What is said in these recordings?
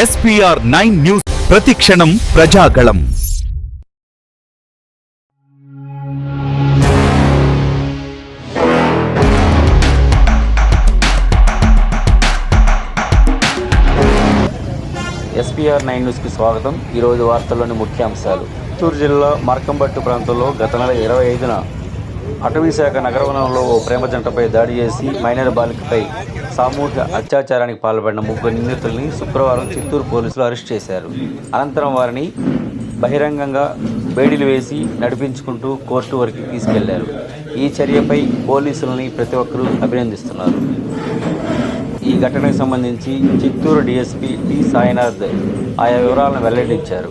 SPR nine news ప్రతిక్షణం Prajagalam. SPR nine న్యూస్కి స్వాగతం. ఈరోజు వార్తల్లోని ముఖ్యాంశాలు. చిత్తూరు జిల్లా మార్కంబట్టు ప్రాంతంలో గత నెల ఇరవై ఐదున అటవీశాఖ నగరవనంలో ఓ ప్రేమ జంటపై దాడి చేసి మైనర్ బాలికపై సామూహిక అత్యాచారానికి పాల్పడిన ముగ్గురు నిందితుల్ని శుక్రవారం చిత్తూరు పోలీసులు అరెస్ట్ చేశారు. అనంతరం వారిని బహిరంగంగా బేడీలు వేసి నడిపించుకుంటూ కోర్టు వరకు తీసుకెళ్ళారు. ఈ చర్యపై పోలీసులని ప్రతి ఒక్కరూ అభినందిస్తున్నారు. ఈ ఘటనకు సంబంధించి చిత్తూరు డీఎస్పీ టి సాయినాథ్ ఆయా వివరాలను వెల్లడించారు.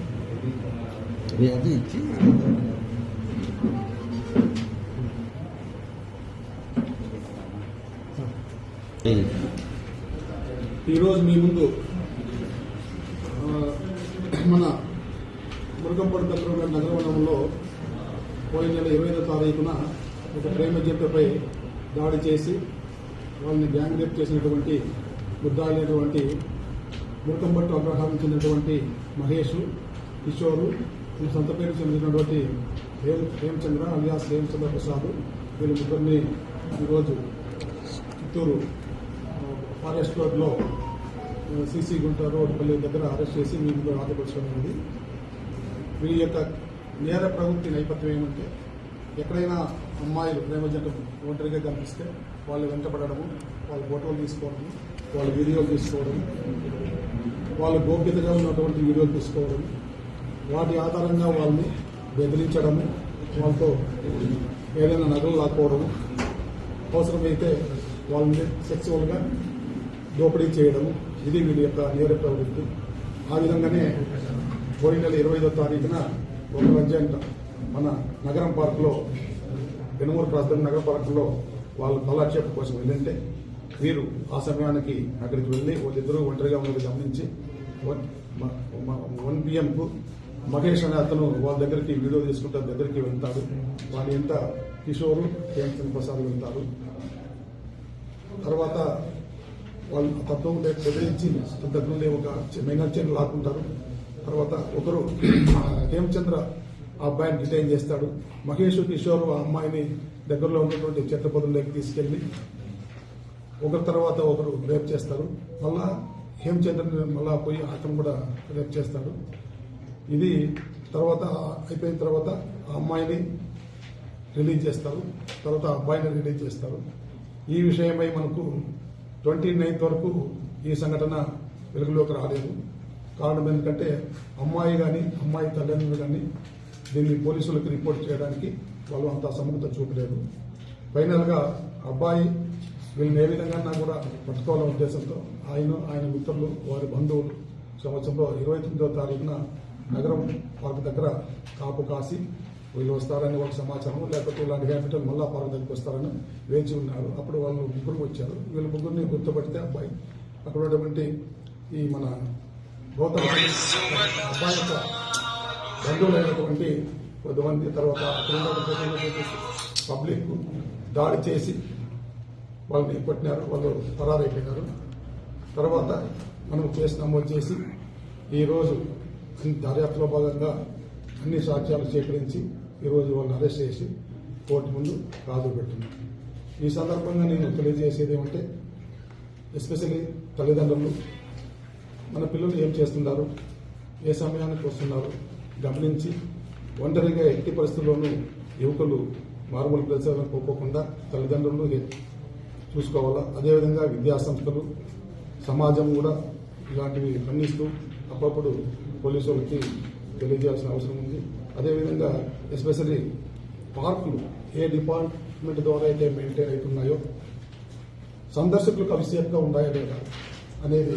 ఈరోజు మీ ముందు మన మురుగంపడి దగ్గర నగరవనంలో పోయిన నెల ఇరవై ఐదో తారీఖున ఒక ప్రేమ జంటపై దాడి చేసి వాళ్ళని గ్యాంగ్ రేప్ చేసినటువంటి ముద్దాయినటువంటి మురుకంపట్టు అగ్రహారం చెందినటువంటి మహేష్ కిషోరు ఈ సొంత పేరు చెందినటువంటి హేమ్ హేమచంద్ర అలియాస్ హేమచంద్ర ప్రసాద్ వీళ్ళ ముగ్గురిని ఈరోజు చిత్తూరు ఫారెస్ట్ రోడ్లో సీసీ గుంట రోడ్ పల్లి దగ్గర అరెస్ట్ చేసి మీ ముందు వీరి యొక్క నేర ప్రవృత్తి నేపథ్యం ఏమంటే ఎక్కడైనా అమ్మాయిలు ప్రేమ జంట ఒంటరిగా కనిపిస్తే వాళ్ళు వెంటపడము వాళ్ళ ఫోటోలు తీసుకోవడం వాళ్ళ వీడియోలు తీసుకోవడం వాళ్ళ గోప్యతగా ఉన్నటువంటి వీడియోలు తీసుకోవడం వాటి ఆధారంగా వాళ్ళని బెదిరించడము వాళ్ళతో ఏదైనా నగలు లాక్కోవడము. అవసరమైతే వాళ్ళని సెక్సువల్గా దోపిడీ చేయడము. ఇది వీడి యొక్క నేర ప్రవృత్తి. ఆ విధంగానే పోయిన నెల ఇరవై ఐదో తారీఖున ఒక అర్జెంట్ మన నగరం పార్కులో పెనుమూరు ప్రాంతం నగర పార్కులో వాళ్ళు కాలక్షేపం కోసం వెళ్ళింటే వీరు ఆ సమయానికి అక్కడికి వెళ్ళి వాళ్ళిద్దరూ ఒంటరిగా ఉన్నది గమనించి వన్ వన్ పిఎంకు మహేష్ అనే అతను వాళ్ళ దగ్గరికి వీడియో తీసుకుంటే దగ్గరికి వెళ్తాడు. వాని ఎంత కిషోరు హేమచంద్ర ప్రసాద్ వెళ్తారు. తర్వాత వాళ్ళు తత్వం బెదిరించి దగ్గర నుండి ఒక మైనర్ చైన్ లాక్కుంటారు. తర్వాత ఒకరు హేమచంద్ర ఆ అబ్బాయిని డిటైన్ చేస్తాడు. మహేష్ కిషోర్ ఆ అమ్మాయిని దగ్గరలో ఉన్నటువంటి చెట్ల పొదల్లోకి తీసుకెళ్ళి ఒకరి తర్వాత ఒకరు రేప్ చేస్తారు. మళ్ళా హేమచంద్రని మళ్ళా పోయి అతను కూడా రేప్ చేస్తాడు. ఇది తర్వాత అయిపోయిన తర్వాత ఆ అమ్మాయిని రిలీజ్ చేస్తారు. తర్వాత అబ్బాయిని రిలీజ్ చేస్తారు. ఈ విషయమై మనకు ట్వంటీ నైన్త్ వరకు ఈ సంఘటన వెలుగులోకి రాలేదు. కారణం ఎందుకంటే అమ్మాయి కానీ అమ్మాయి తల్లిదండ్రులు కానీ దీన్ని పోలీసులకు రిపోర్ట్ చేయడానికి వాళ్ళు అంత సముఖత చూపలేదు. ఫైనల్గా అబ్బాయి వీళ్ళని ఏ విధంగా కూడా పట్టుకోవాలనే ఉద్దేశంతో ఆయన ఆయన మిత్రులు వారి బంధువులు సంవత్సరంలో ఇరవై తొమ్మిదో తారీఖున నగరం పార్క్ దగ్గర కాపు కాసి వీళ్ళు వస్తారని వాళ్ళకి సమాచారం లేకపోతే ఇలాంటి క్యాపిటల్ మళ్ళా పార్క్ దగ్గరికి వస్తారని వేచి ఉన్నారు. అప్పుడు వాళ్ళు ముగ్గురు వచ్చారు. వీళ్ళ ముగ్గురిని గుర్తుపడితే అబ్బాయి. అక్కడ ఉన్నటువంటి ఈ మన గౌతమ్ అబ్బాయి యొక్క బంధువులైనటువంటి కొంతమంది తర్వాత పబ్లిక్ దాడి చేసి వాళ్ళని కొట్టినారు. వాళ్ళు పరారైపోయినారు తర్వాత మనం కేసు నమోదు చేసి ఈరోజు దర్యాప్తులో భాగంగా అన్ని సాక్ష్యాలు సేకరించి ఈరోజు వాళ్ళని అరెస్ట్ చేసి కోర్టు ముందు హాజరు పెట్టున్నాం ఈ సందర్భంగా నేను తెలియజేసేది ఏమంటే ఎస్పెషల్లీ తల్లిదండ్రులు మన పిల్లలు ఏం చేస్తున్నారు ఏ సమయానికి వస్తున్నారు గమనించి ఒంటరిగా ఎట్టి పరిస్థితుల్లోనూ యువకులు మారుమూల ప్రచారం పోకోకుండా తల్లిదండ్రులు చూసుకోవాలా? అదేవిధంగా విద్యాసంస్థలు సమాజం కూడా ఇలాంటివి ఖండిస్తూ అప్పుడప్పుడు పోలీసు వాళ్ళకి తెలియజేయాల్సిన అవసరం ఉంది. అదేవిధంగా ఎస్పెషల్లీ పార్కులు ఏ డిపార్ట్మెంట్ ద్వారా అయితే మెయింటైన్ అవుతున్నాయో సందర్శకులకు అవి సేఫ్గా ఉన్నాయో లేదా అనేది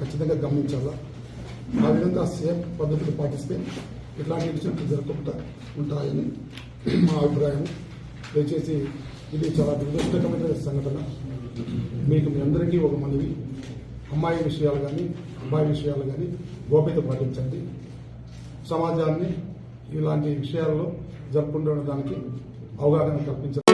ఖచ్చితంగా గమనించాలా? ఆ విధంగా సేఫ్ పద్ధతులు పాటిస్తే ఇట్లాంటి ఇన్సిడెంట్లు జరగకుండా ఉంటాయని మా అభిప్రాయం. దయచేసి ఇది చాలా దురదృష్టకమైన సంఘటన. మీకు మీ అందరికీ ఒక మనవి. అమ్మాయి విషయాలు కానీ అబ్బాయి విషయాలు కానీ గోప్యత పాటించండి. సమాజాన్ని ఇలాంటి విషయాల్లో జరుపుకుండడానికి అవగాహన కల్పించండి.